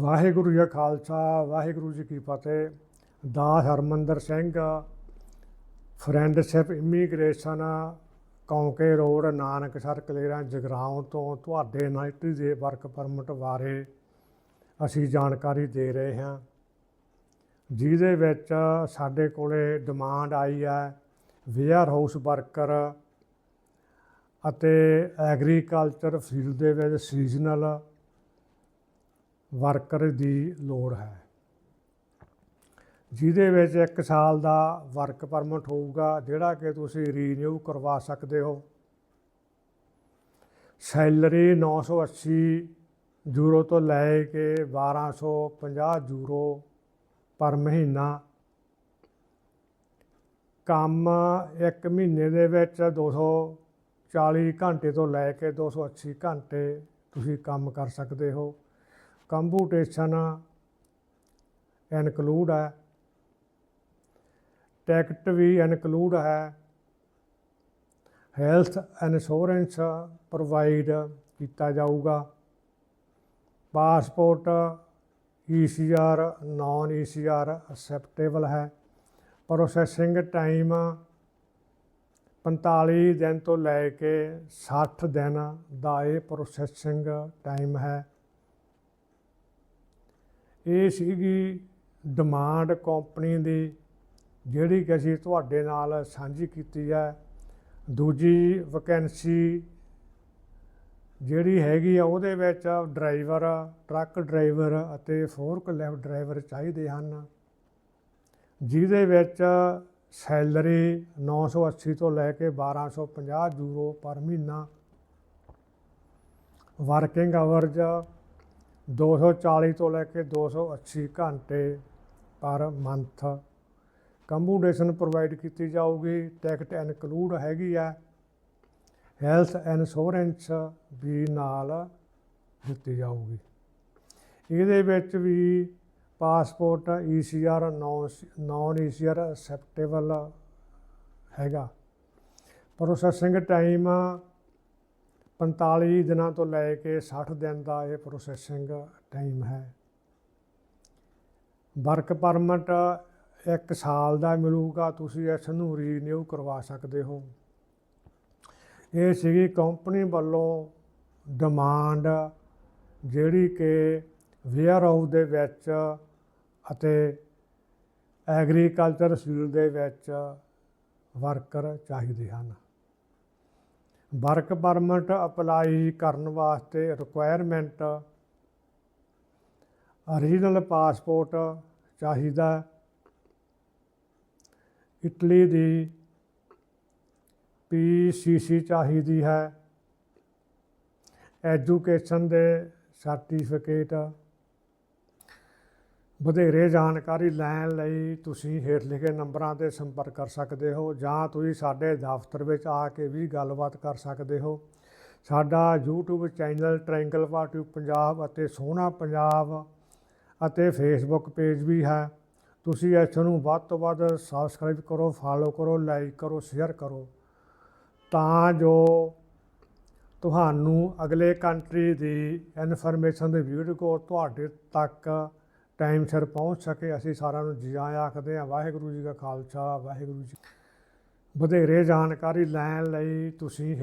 ਵਾਹਿਗੁਰੂ ਜੀ ਕਾ ਖਾਲਸਾ, ਵਾਹਿਗੁਰੂ ਜੀ ਕੀ ਫਤਿਹ। ਦਾਸ Harmandar Singh friendship immigration, Kaunke road Nanaksar Kaleran Jagraon ਤੋਂ ਤੁਹਾਡੇ ਨਾਈਟਰੀ ਦੇ ਵਰਕ ਪਰਮਿਟ ਬਾਰੇ ਅਸੀਂ ਜਾਣਕਾਰੀ ਦੇ ਰਹੇ ਹਾਂ। ਜਿਹਦੇ ਵਿੱਚ ਸਾਡੇ ਕੋਲੇ ਡਿਮਾਂਡ ਆਈ ਹੈ ਵੇਅਰ ਹਾਊਸ ਵਰਕਰ ਅਤੇ ਐਗਰੀਕਲਚਰ ਫੀਲਡ ਦੇ ਵਿੱਚ ਸੀਜ਼ਨਲ ਵਰਕਰ ਦੀ ਲੋੜ ਹੈ। ਜਿਹਦੇ ਵਿੱਚ 1 ਸਾਲ ਦਾ ਵਰਕ ਪਰਮਿਟ ਹੋਊਗਾ, ਜਿਹੜਾ ਕਿ ਤੁਸੀਂ ਰੀਨਿਊ ਕਰਵਾ ਸਕਦੇ ਹੋ। ਸੈਲਰੀ 980 ਯੂਰੋ ਤੋਂ ਲੈ ਕੇ 1250 ਯੂਰੋ ਪਰ ਮਹੀਨਾ। ਕੰਮ ਇੱਕ ਮਹੀਨੇ ਦੇ ਵਿੱਚ 240 ਘੰਟੇ ਤੋਂ ਲੈ ਕੇ 280 ਘੰਟੇ ਤੁਸੀਂ ਕੰਮ ਕਰ ਸਕਦੇ ਹੋ। ਕੰਪੂਟੇਸ਼ਨ ਇਨਕਲੂਡ ਹੈ, ਟਿਕਟ ਵੀ ਇਨਕਲੂਡ ਹੈ, ਹੈਲਥ ਇੰਸ਼ੋਰੈਂਸ ਪ੍ਰੋਵਾਈਡ ਕੀਤਾ ਜਾਊਗਾ, passport ECR non ECR acceptable ਹੈ ਪ੍ਰੋਸੈਸਿੰਗ ਟਾਈਮ 45 ਦਿਨ ਤੋਂ ਲੈ ਕੇ 60 ਦਿਨ ਦਾ ਇਹ ਪ੍ਰੋਸੈਸਿੰਗ ਟਾਈਮ ਹੈ। ਇਹ ਸੀਗੀ ਡਿਮਾਂਡ ਕੰਪਨੀ ਦੀ, ਜਿਹੜੀ ਕਿ ਅਸੀਂ ਤੁਹਾਡੇ ਨਾਲ ਸਾਂਝੀ ਕੀਤੀ ਹੈ। ਦੂਜੀ ਵੈਕੈਂਸੀ ਜਿਹੜੀ ਹੈਗੀ ਆ, ਉਹਦੇ ਵਿੱਚ ਡਰਾਈਵਰ ਟਰੱਕ ਡਰਾਈਵਰ ਅਤੇ ਫੋਰਕ ਲੈਫਟ ਡਰਾਈਵਰ ਚਾਹੀਦੇ ਹਨ, ਜਿਹਦੇ ਵਿੱਚ ਸੈਲਰੀ 980 ਤੋਂ ਲੈ ਕੇ 1250 ਯੂਰੋ ਪਰ ਮਹੀਨਾ ਵਰਕਿੰਗ ਆਵਰਜ 240 ਤੋਂ ਲੈ ਕੇ 280 ਘੰਟੇ ਪਰ ਮੰਥ ਕੰਪੂਟੇਸ਼ਨ ਪ੍ਰੋਵਾਈਡ ਕੀਤੀ ਜਾਊਗੀ, ਟਿਕਟ ਇਨਕਲੂਡ ਹੈਗੀ ਆ, ਹੈਲਥ ਇੰਸ਼ੋਰੈਂਸ ਵੀ ਨਾਲ ਦਿੱਤੀ ਜਾਊਗੀ। ਇਹਦੇ ਵਿੱਚ ਵੀ passport ECR non ECR acceptable ਹੈਗਾ। ਪ੍ਰੋਸੈਸਿੰਗ ਟਾਈਮ 45 ਦਿਨਾਂ ਤੋਂ ਲੈ ਕੇ 60 ਦਿਨ ਦਾ ਇਹ ਪ੍ਰੋਸੈਸਿੰਗ ਟਾਈਮ ਹੈ। ਵਰਕ ਪਰਮਿਟ ਇੱਕ ਸਾਲ ਦਾ ਮਿਲੂਗਾ, ਤੁਸੀਂ ਇਸ ਨੂੰ ਰੀਨਿਊ ਕਰਵਾ ਸਕਦੇ ਹੋ। ਇਹ ਸੀਗੀ ਕੰਪਨੀ ਵੱਲੋਂ ਡਿਮਾਂਡ ਜਿਹੜੀ ਕਿ ਵੇਅਰ ਹਾਊਸ ਦੇ ਵਿੱਚ ਅਤੇ ਐਗਰੀਕਲਚਰ ਫੀਲਡ ਦੇ ਵਿੱਚ ਵਰਕਰ ਚਾਹੀਦੇ ਹਨ। ਵਰਕ ਪਰਮਿਟ ਅਪਲਾਈ ਕਰਨ ਵਾਸਤੇ ਰਿਕੁਆਇਰਮੈਂਟ ਓਰੀਜਨਲ ਪਾਸਪੋਰਟ ਚਾਹੀਦਾ ਇਟਲੀ ਦੀ ਪੀਸੀਸੀ ਚਾਹੀਦੀ ਹੈ। ਐਜੂਕੇਸ਼ਨ ਦੇ ਸਰਟੀਫਿਕੇਟ ਵਧੇਰੇ ਜਾਣਕਾਰੀ ਲੈਣ ਲਈ ਤੁਸੀਂ ਹੇਠ ਲਿਖੇ ਨੰਬਰਾਂ ਤੇ ਸੰਪਰਕ ਕਰ ਸਕਦੇ ਹੋ ਜਾਂ ਤੁਸੀਂ ਸਾਡੇ ਦਫ਼ਤਰ ਵਿੱਚ ਆ ਕੇ ਵੀ ਗੱਲਬਾਤ ਕਰ ਸਕਦੇ ਹੋ। ਸਾਡਾ YouTube channel triangle party Punjab ਅਤੇ ਸੋਹਣਾ ਪੰਜਾਬ ਅਤੇ ਫੇਸਬੁੱਕ ਪੇਜ ਵੀ ਹੈ। ਤੁਸੀਂ ਇਸ ਨੂੰ ਵੱਧ ਤੋਂ ਵੱਧ ਸਬਸਕ੍ਰਾਈਬ ਕਰੋ ਫਾਲੋ ਕਰੋ ਲਾਈਕ ਕਰੋ ਸ਼ੇਅਰ ਕਰੋ ਤਾਂ ਜੋ ਤੁਹਾਨੂੰ ਅਗਲੇ ਕੰਟਰੀ ਦੀ ਇਨਫੋਰਮੇਸ਼ਨ ਦੇ ਵੀਡੀਓ ਤੁਹਾਡੇ ਤੱਕ ਟਾਈਮ ਸਿਰ ਪਹੁੰਚ ਸਕੇ, ਅਸੀਂ ਸਾਰਿਆਂ ਨੂੰ ਜੀ ਆਇਆਂ ਆਖਦੇ ਹਾਂ, ਵਾਹਿਗੁਰੂ ਜੀ ਕਾ ਖਾਲਸਾ, ਵਾਹਿਗੁਰੂ ਜੀ ਵਧੇਰੇ ਜਾਣਕਾਰੀ ਲੈਣ ਲਈ ਤੁਸੀਂ